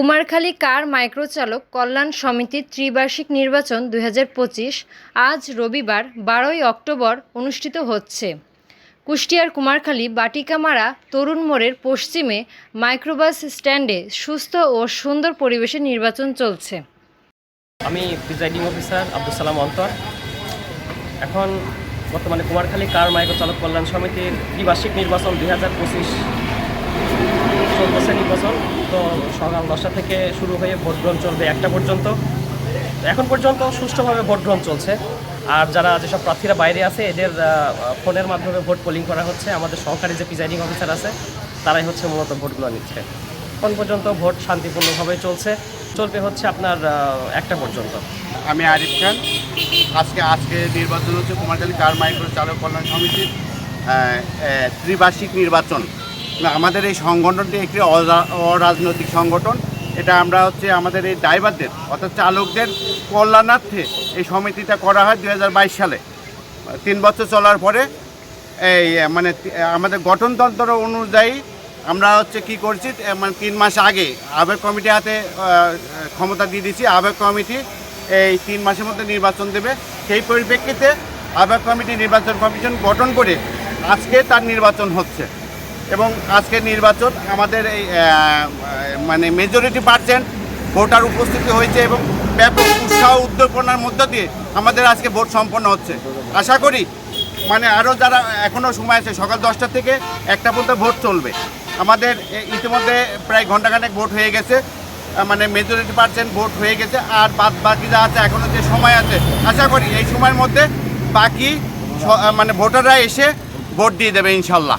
কুমারখালী কার মাইক্রোচালক কল্যাণ সমিতির ত্রিবার্ষিক নির্বাচন দুই হাজার পঁচিশ আজ রবিবার বারোই অক্টোবর অনুষ্ঠিত হচ্ছে। কুষ্টিয়ার কুমারখালী বাটিকামারা তরুণ মোড়ের পশ্চিমে মাইক্রোবাস স্ট্যান্ডে সুস্থ ও সুন্দর পরিবেশে নির্বাচন চলছে। আমি প্রিজাইডিং অফিসার আব্দুল সালাম অন্তর। এখন বর্তমানে কুমারখালী কার মাইক্রো চালক কল্যাণ সমিতির দ্বিবার্ষিক নির্বাচন দুই হাজার পঁচিশ নির্বাচন তো সকাল দশটা থেকে শুরু হয়ে ভোট গ্রহণ চলবে একটা পর্যন্ত। এখন পর্যন্ত সুষ্ঠুভাবে ভোট গ্রহণ চলছে। আর যারা যেসব প্রার্থীরা বাইরে আছে, এদের ফোনের মাধ্যমে ভোট পোলিং করা হচ্ছে। আমাদের সহকারী যে প্রিজাইডিং অফিসার আছে, তারাই হচ্ছে মূলত ভোটগুলো নিচ্ছে। এখন পর্যন্ত ভোট শান্তিপূর্ণভাবে চলছে। চলবে হচ্ছে আপনার একটা পর্যন্ত। আমি আরিফ খান। আজকে আজকে নির্বাচন হচ্ছে। কুমারখালী কার মাইক্রো চালক কল্যাণ সমিতির ত্রিবার্ষিক নির্বাচন। আমাদের এই সংগঠনটি একটি অরা- অরাজনৈতিক সংগঠন। এটা আমরা হচ্ছে আমাদের এই ড্রাইভারদের অর্থাৎ চালকদের কল্যাণার্থে এই সমিতিটা করা হয় দু হাজার বাইশ সালে। তিন বছর চলার পরে এই মানে আমাদের গঠনতন্ত্র অনুযায়ী আমরা হচ্ছে কি করছি মানে তিন মাস আগে আবেগ কমিটি হাতে ক্ষমতা দিয়ে দিচ্ছি আবেগ কমিটি এই তিন মাসের মধ্যে নির্বাচন দেবে। সেই পরিপ্রেক্ষিতে আবেগ কমিটি নির্বাচন কমিশন গঠন করে আজকে তার নির্বাচন হচ্ছে। এবং আজকের নির্বাচন আমাদের এই মানে মেজরিটি পার্সেন্ট ভোটার উপস্থিতি হয়েছে এবং ব্যাপক উৎসাহ উদ্দীপনার মধ্য দিয়ে আমাদের আজকে ভোট সম্পন্ন হচ্ছে। আশা করি মানে আরও যারা এখনও সময় আছে, সকাল দশটা থেকে একটা পর্যন্ত ভোট চলবে। আমাদের ইতিমধ্যে প্রায় ঘন্টাখানেক ভোট হয়ে গেছে মানে মেজরিটি পার্সেন্ট ভোট হয়ে গেছে, আর বাদ বাকি যা আছে এখনও যে সময় আছে, আশা করি এই সময়ের মধ্যে বাকি মানে ভোটাররা এসে ভোট দিয়ে দেবে ইনশাল্লাহ।